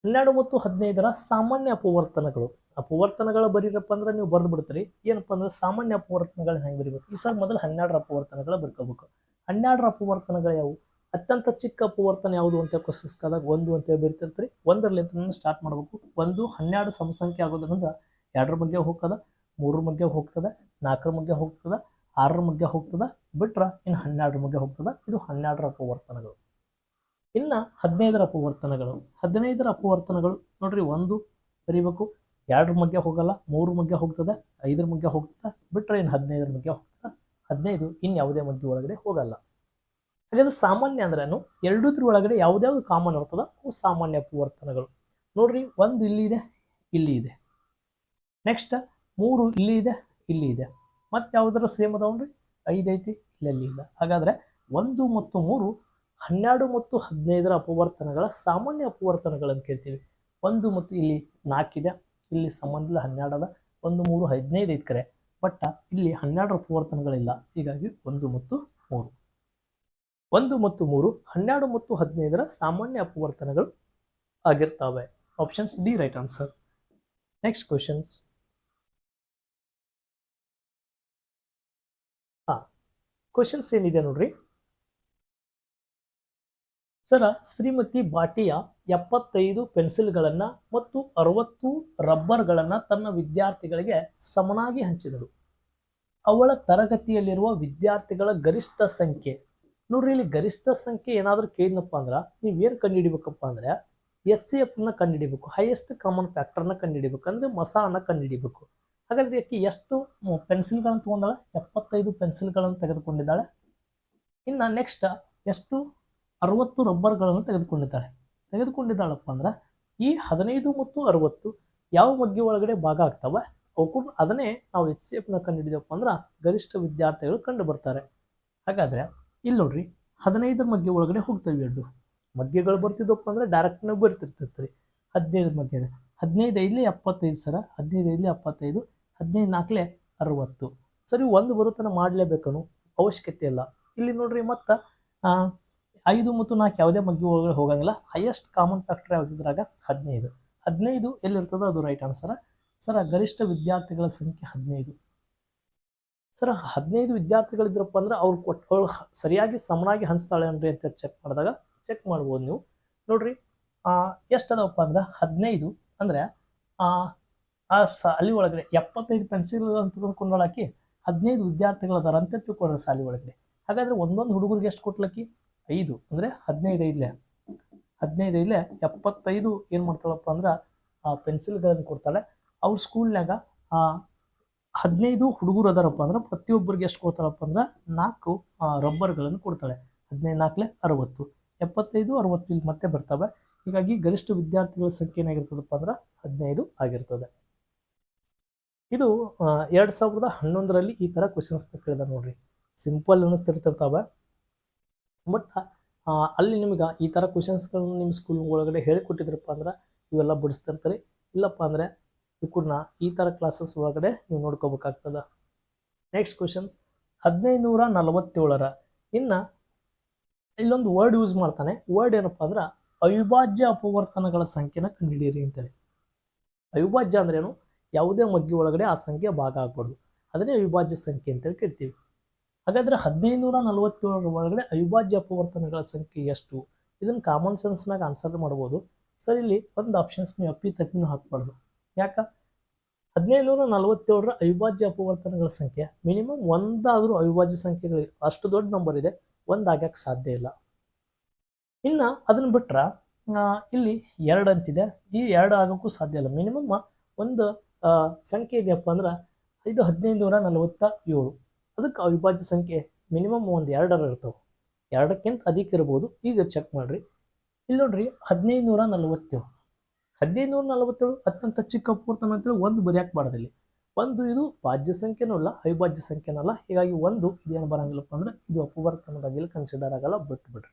ಹನ್ನೆರಡು ಮತ್ತು ಹದಿನೈದರ ಸಾಮಾನ್ಯ ಅಪವರ್ತನಗಳು. ಅಪವರ್ತನಗಳ ಬರೀರಪ್ಪ ಅಂದ್ರೆ ನೀವು ಬರೆದು ಬಿಡ್ತೀರಿ. ಏನಪ್ಪ ಅಂದ್ರೆ ಸಾಮಾನ್ಯ ಅಪವರ್ತನಗಳನ್ನ ಹೆಂಗೆ ಬರಿಬೇಕು? ಈ ಸಲ ಮೊದಲು ಹನ್ನೆರಡರ ಅಪವರ್ತನಗಳ ಬರ್ಕೋಬೇಕು. ಹನ್ನೆರಡರ ಅಪವರ್ತನಗಳು ಯಾವುವು? ಅತ್ಯಂತ ಚಿಕ್ಕ ಅಪವರ್ತನ ಯಾವುದು ಅಂತ ಕ್ವಶನ್ಸ್ಕಾದಾಗ ಒಂದು ಅಂತ ಬರಿತಿರ್ತೀರಿ. ಒಂದರಲ್ಲಿಂದ ಸ್ಟಾರ್ಟ್ ಮಾಡಬೇಕು. ಒಂದು ಹನ್ನೆರಡು ಸಮಸಂಖ್ಯೆ ಆಗೋದ್ರಿಂದ ಎರಡರ ಬಗ್ಗೆ ಹೋಗ್ತದ, ಮೂರರ ಬಗ್ಗೆ ಹೋಗ್ತದೆ, ನಾಲ್ಕರ ಬಗ್ಗೆ ಹೋಗ್ತದ, ಆರರ ಬಗ್ಗೆ ಹೋಗ್ತದೆ, ಬಿಟ್ರೆ ಇನ್ನು ಹನ್ನೆರಡರ ಬಗ್ಗೆ ಹೋಗ್ತದ. ಇದು ಹನ್ನೆರಡರ ಅಪವರ್ತನಗಳು. ಇನ್ನು ಹದಿನೈದರ ಅಪವರ್ತನಗಳು. ಹದಿನೈದರ ಅಪವರ್ತನಗಳು ನೋಡ್ರಿ ಒಂದು ಬರಿಬೇಕು, ಎರಡರ ಮಗ್ಗೆ ಹೋಗಲ್ಲ ಮೂರು ಮಗ್ಗೆ ಹೋಗ್ತದೆ, ಐದರ ಮಗ್ಗೆ ಹೋಗ್ತದೆ ಬಿಟ್ಟರೆ ಇನ್ನು ಹದಿನೈದರ ಮಗ್ಗೆ ಹೋಗ್ತದೆ. ಹದಿನೈದು ಇನ್ನು ಯಾವುದೇ ಮಗ್ಗೆ ಒಳಗಡೆ ಹೋಗಲ್ಲ. ಹಾಗಾದ್ರೆ ಸಾಮಾನ್ಯ ಅಂದ್ರೇನು? ಎರಡೂದ್ರ ಒಳಗಡೆ ಯಾವ್ದಾವ್ದು ಕಾಮನ್ ಇರ್ತದ, ಅವು ಸಾಮಾನ್ಯ ಅಪವರ್ತನಗಳು. ನೋಡ್ರಿ ಒಂದು ಇಲ್ಲಿ ಇದೆ ಇಲ್ಲಿ ಇದೆ. ನೆಕ್ಸ್ಟ್ ಮೂರು ಇಲ್ಲಿ ಇದೆ ಇಲ್ಲಿ ಇದೆ. ಮತ್ತೆ ಯಾವ್ದಾರ ಸೇಮ್ ಅದಾವನ್ರಿ? ಐದು ಐತಿ ಇಲ್ಲ. ಹಾಗಾದ್ರೆ ಒಂದು ಮತ್ತು ಮೂರು ಹನ್ನೆರಡು ಮತ್ತು ಹದಿನೈದರ ಅಪವರ್ತನಗಳ ಸಾಮಾನ್ಯ ಅಪವರ್ತನಗಳನ್ನು ಕೇಳ್ತೀವಿ. ಒಂದು ಮತ್ತು ಇಲ್ಲಿ ನಾಲ್ಕಿದೆ ಇಲ್ಲಿ ಸಂಬಂಧದ ಹನ್ನೆರಡದ ಒಂದು, ಮೂರು, ಹದಿನೈದು ಐದು ಕರೆ. ಬಟ್ ಇಲ್ಲಿ ಹನ್ನೆರಡು ಅಪವರ್ತನಗಳಿಲ್ಲ. ಹೀಗಾಗಿ ಒಂದು ಮತ್ತು ಮೂರು. ಒಂದು ಮತ್ತು ಮೂರು ಹನ್ನೆರಡು ಮತ್ತು ಹದಿನೈದರ ಸಾಮಾನ್ಯ ಅಪವರ್ತನಗಳು ಆಗಿರ್ತವೆ. Options D right answer next questions ಹಾ. ಕ್ವಶನ್ಸ್ ಏನಿದೆ ನೋಡ್ರಿ? ಸರ, ಶ್ರೀಮತಿ ಬಾಟಿಯ ಎಪ್ಪತ್ತೈದು ಪೆನ್ಸಿಲ್ಗಳನ್ನು ಮತ್ತು ಅರವತ್ತು ರಬ್ಬರ್ಗಳನ್ನು ತನ್ನ ವಿದ್ಯಾರ್ಥಿಗಳಿಗೆ ಸಮನಾಗಿ ಹಂಚಿದರು ಅವಳ ತರಗತಿಯಲ್ಲಿರುವ ವಿದ್ಯಾರ್ಥಿಗಳ ಗರಿಷ್ಠ ಸಂಖ್ಯೆ. ನೋಡ್ರಿ, ಇಲ್ಲಿ ಗರಿಷ್ಠ ಸಂಖ್ಯೆ ಏನಾದರೂ ಕೇಳಿದ್ನಪ್ಪ ಅಂದ್ರೆ ನೀವೇನು ಕಂಡುಹಿಡಿಬೇಕಪ್ಪ ಅಂದ್ರೆ ಎಸ್ ಸಿ ಎಫ್ನ ಕಂಡುಹಿಡಿಬೇಕು ಹೈಯೆಸ್ಟ್ ಕಾಮನ್ ಫ್ಯಾಕ್ಟರ್ನ ಕಂಡುಹಿಡಿಬೇಕು, ಅಂದರೆ ಮಸಾನ ಕಂಡುಹಿಡಿಬೇಕು. ಹಾಗಾದ್ರೆ ಆಕೆ ಎಷ್ಟು ಪೆನ್ಸಿಲ್ಗಳನ್ನು ತೊಗೊಂಡಾಳೆ? ಎಪ್ಪತ್ತೈದು ಪೆನ್ಸಿಲ್ಗಳನ್ನು ತೆಗೆದುಕೊಂಡಿದ್ದಾಳೆ? ಇನ್ನು ನೆಕ್ಸ್ಟ್ ಎಷ್ಟು ಅರವತ್ತು ರಬ್ಬರ್ಗಳನ್ನು ತೆಗೆದುಕೊಂಡಿದ್ದಾಳೆ. ತೆಗೆದುಕೊಂಡಿದ್ದಾಳಪ್ಪ ಅಂದ್ರೆ, ಈ ಹದಿನೈದು ಮತ್ತು ಅರವತ್ತು ಯಾವ ಮಗ್ಗಿ ಒಳಗಡೆ ಭಾಗ ಆಗ್ತವೆ? ಅವಕ್ಕೂ ಅದನ್ನೇ ನಾವು ಎಚ್ ಸಿ ಎಫ್ನ ಕಂಡುಹಿಡಿದಪ್ಪ ಅಂದ್ರೆ, ಗರಿಷ್ಠ ವಿದ್ಯಾರ್ಥಿಗಳು ಕಂಡು ಬರ್ತಾರೆ. ಹಾಗಾದ್ರೆ, ಇಲ್ಲಿ ನೋಡ್ರಿ ಹದಿನೈದರ ಮಗ್ಗೆ ಒಳಗಡೆ ಹೋಗ್ತವೆ ಎರಡು. ಮಗ್ಗೆಗಳು ಬರ್ತಿದ್ದಪ್ಪ ಅಂದ್ರೆ ಡೈರೆಕ್ಟ್ನಾಗ ರೀ ಹದಿನೈದು ಮಗ್ಗೆ ಹದಿನೈದು ಐದಲೇ ಎಪ್ಪತ್ತೈದು ಸರ? ಹದಿನೈದು ಐದಲೇ ಎಪ್ಪತ್ತೈದು, ಹದಿನೈದು ನಾಲ್ಕಲೇ ಅರವತ್ತು. ಸರಿ, ಒಂದು ಬರುತ್ತನ ಮಾಡಲೇಬೇಕನು ಅವಶ್ಯಕತೆ ಇಲ್ಲ. ಇಲ್ಲಿ ನೋಡ್ರಿ ಮತ್ತು ಐದು ಮತ್ತು ನಾಲ್ಕು ಯಾವುದೇ ಮಗ್ಗಿ ಒಳಗಡೆ ಹೋಗಂಗಿಲ್ಲ. ಹೈಯೆಸ್ಟ್ ಕಾಮನ್ ಫ್ಯಾಕ್ಟರ್ ಯಾವುದಿದ್ರಾಗ? ಹದಿನೈದು. ಹದಿನೈದು ಎಲ್ಲಿರ್ತದೋ ಅದು ರೈಟ್ ಆನ್ಸರ್ ಸರ ಗರಿಷ್ಠ ವಿದ್ಯಾರ್ಥಿಗಳ ಸಂಖ್ಯೆ ಹದಿನೈದು. ಸರ್ ಹದಿನೈದು ವಿದ್ಯಾರ್ಥಿಗಳಿದ್ರಪ್ಪ ಅಂದ್ರೆ ಅವ್ರು ಕೊಟ್ಟು ಸರಿಯಾಗಿ ಸಮನಾಗಿ ಹಂಚ್ತಾಳೆ ಅನ್ರಿ ಅಂತ ಚೆಕ್ ಮಾಡಿದಾಗ ಚೆಕ್ ಮಾಡ್ಬೋದು ನೀವು. ನೋಡ್ರಿ ಎಷ್ಟು ಅಂದ್ರೆ ಹದಿನೈದು ಅಂದರೆ, ಆ ಸ ಅಲ್ಲಿ ಒಳಗಡೆ ಎಪ್ಪತ್ತೈದು ಪೆನ್ಸಿಲ್ ಅಂತ ತೆಗೆದುಕೊಂಡಾಕಿ ಹದಿನೈದು ವಿದ್ಯಾರ್ಥಿಗಳು ಅದಾರ ಅಂತ ತಿಳ್ಕೊಂಡ್ರೆ ಸಾಲಿ ಒಳಗಡೆ. ಹಾಗಾದ್ರೆ ಒಂದೊಂದು ಹುಡುಗರಿಗೆ ಎಷ್ಟು ಕೊಟ್ಲಕ್ಕಿ? ಐದು ಅಂದರೆ ಹದಿನೈದು ಐದಲೆ. ಹದಿನೈದು ಐದಲೆ ಎಪ್ಪತ್ತೈದು ಏನು ಮಾಡ್ತಾಳಪ್ಪ ಅಂದ್ರೆ ಆ ಪೆನ್ಸಿಲ್ಗಳನ್ನು ಕೊಡ್ತಾಳೆ. ಅವ್ರ ಸ್ಕೂಲ್ನಾಗ ಹದಿನೈದು ಹುಡುಗರು ಅದಾರಪ್ಪ ಅಂದ್ರೆ ಪ್ರತಿಯೊಬ್ಬರಿಗೆ ಎಷ್ಟು ಕೊಡ್ತಾಳಪ್ಪ ಅಂದ್ರೆ ನಾಲ್ಕು ರಬ್ಬರ್ಗಳನ್ನು ಕೊಡ್ತಾಳೆ. ಹದಿನೈದು, ನಾಲ್ಕಲೆ ಅರವತ್ತು. ಎಪ್ಪತ್ತೈದು, ಅರವತ್ತು ಇಲ್ಲಿ ಮತ್ತೆ ಬರ್ತವೆ. ಹೀಗಾಗಿ ಗರಿಷ್ಠ ವಿದ್ಯಾರ್ಥಿಗಳ ಸಂಖ್ಯೆ ಏನಾಗಿರ್ತದಪ್ಪ ಅಂದ್ರೆ ಹದಿನೈದು ಆಗಿರ್ತದೆ. ಇದು ಎರಡು ಸಾವಿರದ ಹನ್ನೊಂದರಲ್ಲಿ ಈ ಥರ ಕ್ವಶನ್ಸ್ ಕೇಳಿದ ನೋಡ್ರಿ. ಸಿಂಪಲ್ ಅನ್ನಿಸ್ತಿರ್ತಿರ್ತಾವೆ ಬಟ್ ಅಲ್ಲಿ ನಿಮ್ಗೆ ಈ ಥರ ಕ್ವಶನ್ಸ್ಗಳನ್ನ ನಿಮ್ಮ ಸ್ಕೂಲ್ ಒಳಗಡೆ ಹೇಳಿಕೊಟ್ಟಿದ್ರಪ್ಪ ಅಂದ್ರೆ ಇವೆಲ್ಲ ಬಿಡಿಸ್ತಿರ್ತಾರೆ. ಇಲ್ಲಪ್ಪ ಅಂದರೆ ಇವಕ್ಕನ್ನ ಈ ಥರ ಕ್ಲಾಸಸ್ ಒಳಗಡೆ ನೀವು ನೋಡ್ಕೋಬೇಕಾಗ್ತದೆ. ನೆಕ್ಸ್ಟ್ ಕ್ವಶನ್ಸ್ ಹದಿನೈದು ನೂರ ನಲವತ್ತೇಳರ. ಇನ್ನು ಇಲ್ಲೊಂದು ವರ್ಡ್ ಯೂಸ್ ಮಾಡ್ತಾನೆ. ವರ್ಡ್ ಏನಪ್ಪ ಅಂದ್ರೆ ಅವಿಭಾಜ್ಯ ಅಪವರ್ತನಗಳ ಸಂಖ್ಯೆನ ಕಂಡುಹಿಡಿಯಿರಿ ಅಂತೇಳಿ. ಅವಿಭಾಜ್ಯ ಅಂದ್ರೇನು? ಯಾವುದೇ ಮಗ್ಗಿ ಒಳಗಡೆ ಆ ಸಂಖ್ಯೆ ಭಾಗ ಆಗ್ಬಾರ್ದು. ಅದನ್ನೇ ಅವಿಭಾಜ್ಯ ಸಂಖ್ಯೆ ಅಂತೇಳಿ ಕೇಳ್ತೀವಿ ಹಾಗಾದ್ರೆ ಹದಿನೈದು ನೂರ ನಲವತ್ತೇಳರ ಒಳಗಡೆ ಅವಿಭಾಜ್ಯ ಅಪವರ್ತನಗಳ ಸಂಖ್ಯೆ ಎಷ್ಟು? ಇದನ್ನು ಕಾಮನ್ ಸೆನ್ಸ್ ಮ್ಯಾಗ ಆನ್ಸರ್ ಮಾಡ್ಬೋದು. ಸರ್, ಇಲ್ಲಿ ಒಂದು ಆಪ್ಷನ್ಸ್ ನೀವು ಅಪ್ಪಿ ತಪ್ಪಿನೂ ಹಾಕ್ಬಾರ್ದು. ಯಾಕ? ಹದಿನೈದು ನೂರ ನಲವತ್ತೇಳರ ಅವಿಭಾಜ್ಯ ಅಪವರ್ತನಗಳ ಸಂಖ್ಯೆ ಮಿನಿಮಮ್ ಒಂದಾದರೂ ಅವಿಭಾಜ್ಯ ಸಂಖ್ಯೆಗಳು ಅಷ್ಟು ದೊಡ್ಡ ನಂಬರ್ ಇದೆ. ಒಂದಾಗಕ್ಕೆ ಸಾಧ್ಯ ಇಲ್ಲ. ಇನ್ನು ಅದನ್ನು ಬಿಟ್ರೆ ಇಲ್ಲಿ ಎರಡು ಅಂತಿದೆ. ಈ ಎರಡು ಆಗೋಕ್ಕೂ ಸಾಧ್ಯ ಇಲ್ಲ. ಮಿನಿಮಮ್ ಒಂದು ಸಂಖ್ಯೆ ಇದೆಯಪ್ಪ ಅಂದ್ರೆ ಇದು ಹದಿನೈದು ನೂರ ನಲವತ್ತ ಏಳು. ಅದಕ್ಕೆ ಅವಿಭಾಜ್ಯ ಸಂಖ್ಯೆ ಮಿನಿಮಮ್ ಒಂದು ಎರಡರ ಇರ್ತವೆ. ಎರಡಕ್ಕಿಂತ ಅಧಿಕ ಇರ್ಬೋದು. ಈಗ ಚೆಕ್ ಮಾಡಿರಿ. ಇಲ್ಲಿ ನೋಡ್ರಿ ಹದಿನೈದು ನೂರ ನಲವತ್ತೇಳು. ಹದಿನೈದು ನೂರ ನಲವತ್ತೇಳು ಅತ್ಯಂತ ಚಿಕ್ಕ ಪೂರ್ತನ ಅಂತೇಳಿ ಒಂದು ಬರೆಯಕ್ಕೆ ಬಾರ್ದಲ್ಲಿ ಒಂದು ಇದು ಭಾಜ್ಯ ಸಂಖ್ಯೆನೂ ಅಲ್ಲ, ಅವಿಭಾಜ್ಯ ಸಂಖ್ಯೆನೂ ಅಲ್ಲ. ಹೀಗಾಗಿ ಒಂದು ಇದೇನು ಬರಂಗಿಲ್ಲಪ್ಪ ಅಂದ್ರೆ ಇದು ಅಪವರ್ತನದಾಗಿಲ್ಲ ಕನ್ಸಿಡರ್ ಆಗಲ್ಲ, ಬಿಟ್ಬಿಡ್ರಿ.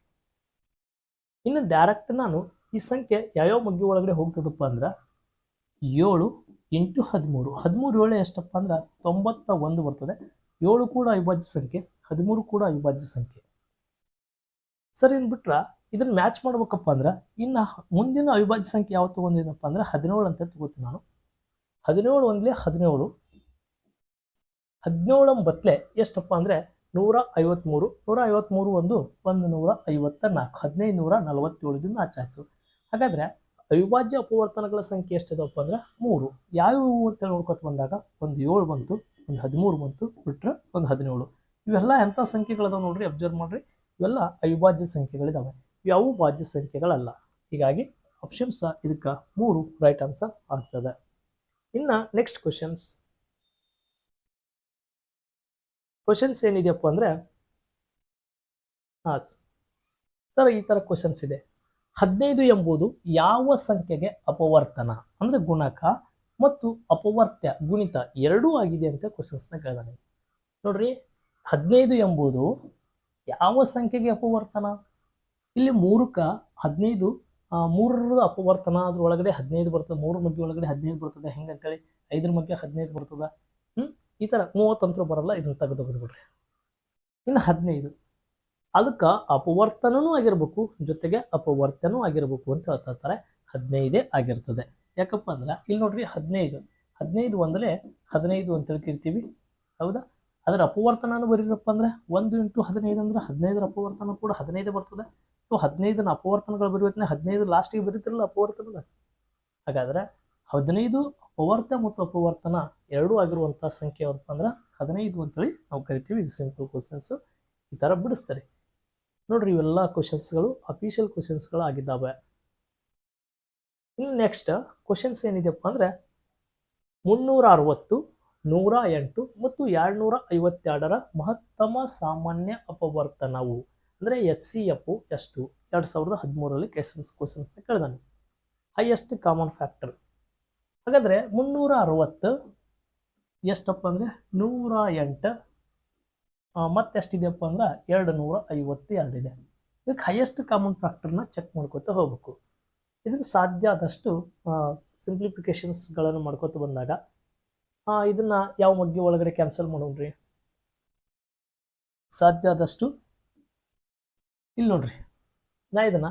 ಇನ್ನು ಡೈರೆಕ್ಟ್ ನಾನು ಈ ಸಂಖ್ಯೆ ಯಾವ್ಯಾವ ಮಗ್ಗಿ ಒಳಗಡೆ ಹೋಗ್ತದಪ್ಪ ಅಂದ್ರೆ ಏಳು ಎಂಟು ಹದಿಮೂರು. ಹದಿಮೂರು ಏಳು ಎಷ್ಟಪ್ಪ ಅಂದ್ರೆ ತೊಂಬತ್ತ ಒಂದು ಬರ್ತದೆ. ಏಳು ಕೂಡ ಅವಿಭಾಜ್ಯ ಸಂಖ್ಯೆ, ಹದಿಮೂರು ಕೂಡ ಅವಿಭಾಜ್ಯ ಸಂಖ್ಯೆ. ಸರ್ ಇನ್ನು ಬಿಟ್ರೆ ಇದನ್ನ ಮ್ಯಾಚ್ ಮಾಡ್ಬೇಕಪ್ಪ ಅಂದ್ರೆ ಇನ್ನು ಮುಂದಿನ ಅವಿಭಾಜ್ಯ ಸಂಖ್ಯೆ ಯಾವ ತಗೊಂಡಿದ್ದಪ್ಪ ಅಂದ್ರೆ ಹದಿನೇಳು ಅಂತ ತಗೋತೀನಿ ನಾನು. ಹದಿನೇಳು ಒಂದ್ಲೆ ಹದಿನೇಳು. ಹದಿನೇಳು ಬತ್ಲೆ ಎಷ್ಟಪ್ಪ ಅಂದ್ರೆ ನೂರ ಐವತ್ತ್ಮೂರು ನೂರ ಐವತ್ತ್ಮೂರು ಒಂದು ಒಂದು ನೂರ ಐವತ್ತ ನಾಲ್ಕು ಹದಿನೈದು ನೂರ ನಲವತ್ತೇಳದಿಂದ ಆಚಾಯ್ತು ಹಾಗಾದ್ರೆ ಅವಿಭಾಜ್ಯ ಅಪವರ್ತನಗಳ ಸಂಖ್ಯೆ ಎಷ್ಟಿದವಪ್ಪ ಅಂದ್ರೆ ಮೂರು. ಯಾವ್ಯಾವ ಅಂತ ನೋಡ್ಕೊತ ಬಂದಾಗ ಒಂದು ಏಳು ಬಂತು. ಒಂದು ಹದಿಮೂರು ಬಂತು ಬಿಟ್ರೆ ಒಂದು ಹದಿನೇಳು. ಇವೆಲ್ಲ ಎಂಥ ಸಂಖ್ಯೆಗಳಿದಾವೆ ನೋಡ್ರಿ? ಅಬ್ಸರ್ವ್ ಮಾಡ್ರಿ. ಇವೆಲ್ಲ ಅವಿಭಾಜ್ಯ ಸಂಖ್ಯೆಗಳಿದಾವೆ. ಇವು ಭಾಜ್ಯ ಸಂಖ್ಯೆಗಳಲ್ಲ. ಹೀಗಾಗಿ ಆಪ್ಷನ್ಸ್ ಇದಕ್ಕೆ ಮೂರು ರೈಟ್ ಆನ್ಸರ್ ಆಗ್ತದೆ. ಇನ್ನು ನೆಕ್ಸ್ಟ್ ಕ್ವಶನ್ಸ್ ಕ್ವಶನ್ಸ್ ಏನಿದೆಯಪ್ಪ ಅಂದರೆ, ಹಾಂ ಸರ್ ಈ ಥರ ಕ್ವಶನ್ಸ್ ಇದೆ. ಹದಿನೈದು ಎಂಬುದು ಯಾವ ಸಂಖ್ಯೆಗೆ ಅಪವರ್ತನ? ಅಂದರೆ ಗುಣಕ. ಮತ್ತು ಅಪವರ್ತ್ಯ ಗುಣಿತ ಎರಡೂ ಆಗಿದೆ ಅಂತ ಕ್ವಶನ್ಸ್ನ ಕೇಳಿದಾನೆ. ನೋಡ್ರಿ, ಹದಿನೈದು ಎಂಬುದು ಯಾವ ಸಂಖ್ಯೆಗೆ ಅಪವರ್ತನ? ಇಲ್ಲಿ ಮೂರಕ್ಕ ಹದಿನೈದು ಮೂರರ ಅಪವರ್ತನ ಅದ್ರ ಒಳಗಡೆ ಹದಿನೈದು ಬರ್ತದೆ, ಮೂರು ಮಗ್ಗಿ ಒಳಗಡೆ ಹದಿನೈದು ಬರ್ತದೆ, ಹೆಂಗಂತೇಳಿ? ಐದರ ಮಗ್ಗೆ ಹದಿನೈದು ಬರ್ತದೆ. ಹ್ಞೂ ಈ ಥರ ಮೂವತ್ತಂತ್ರ ಬರಲ್ಲ, ಇದನ್ನ ತೆಗೆದು ಬಿಡ್ರಿ. ಇನ್ನು ಹದಿನೈದು. ಅದಕ್ಕೆ ಅಪವರ್ತನೂ ಆಗಿರ್ಬೇಕು, ಜೊತೆಗೆ ಅಪವರ್ತನೂ ಆಗಿರ್ಬೇಕು ಅಂತ ಹೇಳ್ತಾ ಇರ್ತಾರೆ. ಹದಿನೈದೇ ಆಗಿರ್ತದೆ. ಯಾಕಪ್ಪ ಅಂದ್ರೆ ಇಲ್ಲಿ ನೋಡ್ರಿ ಹದಿನೈದು. ಹದಿನೈದು ಒಂದಲೇ ಹದಿನೈದು ಅಂತ ತಿಳ್ಕಿರ್ತೀವಿ. ಹೌದಾ? ಅದರ ಅಪವರ್ತನನೂ ಬರೀರಪ್ಪ ಅಂದ್ರೆ ಒಂದು ಇಂಟು ಹದಿನೈದು ಅಂದ್ರೆ ಹದಿನೈದರ ಅಪವರ್ತನ ಕೂಡ ಹದಿನೈದು ಬರ್ತದೆ. ಸೊ ಹದಿನೈದನ ಅಪವರ್ತನಗಳು ಬರೀತಾನೆ ಹದಿನೈದು ಲಾಸ್ಟಿಗೆ ಬರೀತಿರಲ್ಲ ಅಪವರ್ತನದ ಹಾಗಾದ್ರೆ ಹದಿನೈದು ಅಪವರ್ತ ಮತ್ತು ಅಪವರ್ತನ ಎರಡೂ ಆಗಿರುವಂಥ ಸಂಖ್ಯೆ ಅಂತಂದ್ರೆ ಹದಿನೈದು ಅಂತೇಳಿ ನಾವು ಕರಿತೀವಿ. ಇದು ಸಿಂಪಲ್ ಕ್ವಶನ್ಸು ಈ ಥರ ಬಿಡಿಸ್ತಾರೆ. ನೋಡ್ರಿ ಇವೆಲ್ಲ ಕ್ವಶನ್ಸ್ಗಳು ಅಫಿಷಿಯಲ್ ಕ್ವಶನ್ಸ್ಗಳು ಆಗಿದ್ದಾವೆ ಇನ್ನು ನೆಕ್ಸ್ಟ್ ಕ್ವಶನ್ಸ್ ಏನಿದೆಯಪ್ಪ ಅಂದರೆ ಮುನ್ನೂರ ಅರವತ್ತು ನೂರ ಎಂಟು ಮತ್ತು ಎರಡುನೂರ ಐವತ್ತೆರಡರ ಮಹತ್ತಮ ಸಾಮಾನ್ಯ ಅಪವರ್ತನವು ಅಂದರೆ ಎಚ್ ಸಿ ಎಫ್ ಎಷ್ಟು? ಎರಡು ಸಾವಿರದ ಹದಿಮೂರರಲ್ಲಿ ಕ್ವೆಶನ್ಸ್ ಕ್ವಶನ್ಸ್ನ ಕೇಳಿದಾನೆ. ಹೈಯೆಸ್ಟ್ ಕಾಮನ್ ಫ್ಯಾಕ್ಟರ್ ಹಾಗಾದರೆ ಮುನ್ನೂರ ಅರವತ್ತು ಎಷ್ಟಪ್ಪ ಅಂದರೆ ನೂರ ಎಂಟು ಮತ್ತೆಷ್ಟಿದೆಯಪ್ಪ ಅಂದ್ರೆ ಎರಡು ನೂರ ಐವತ್ತು ಎರಡಿದೆ ಇದಕ್ಕೆ ಹೈಯೆಸ್ಟ್ ಕಾಮನ್ ಫ್ಯಾಕ್ಟರ್ನ ಚೆಕ್ ಮಾಡ್ಕೋತಾ ಹೋಗ್ಬೇಕು. ಇದನ್ನು ಸಾಧ್ಯ ಆದಷ್ಟು ಸಿಂಪ್ಲಿಫಿಕೇಶನ್ಸ್ಗಳನ್ನು ಮಾಡ್ಕೊತ ಬಂದಾಗ ಇದನ್ನ ಯಾವ ಮಗ್ಗಿ ಒಳಗಡೆ ಕ್ಯಾನ್ಸಲ್ ಮಾಡೋಣ್ರಿ? ಸಾಧ್ಯ ಆದಷ್ಟು ಇಲ್ಲಿ ನೋಡ್ರಿ. ನಾ ಇದನ್ನ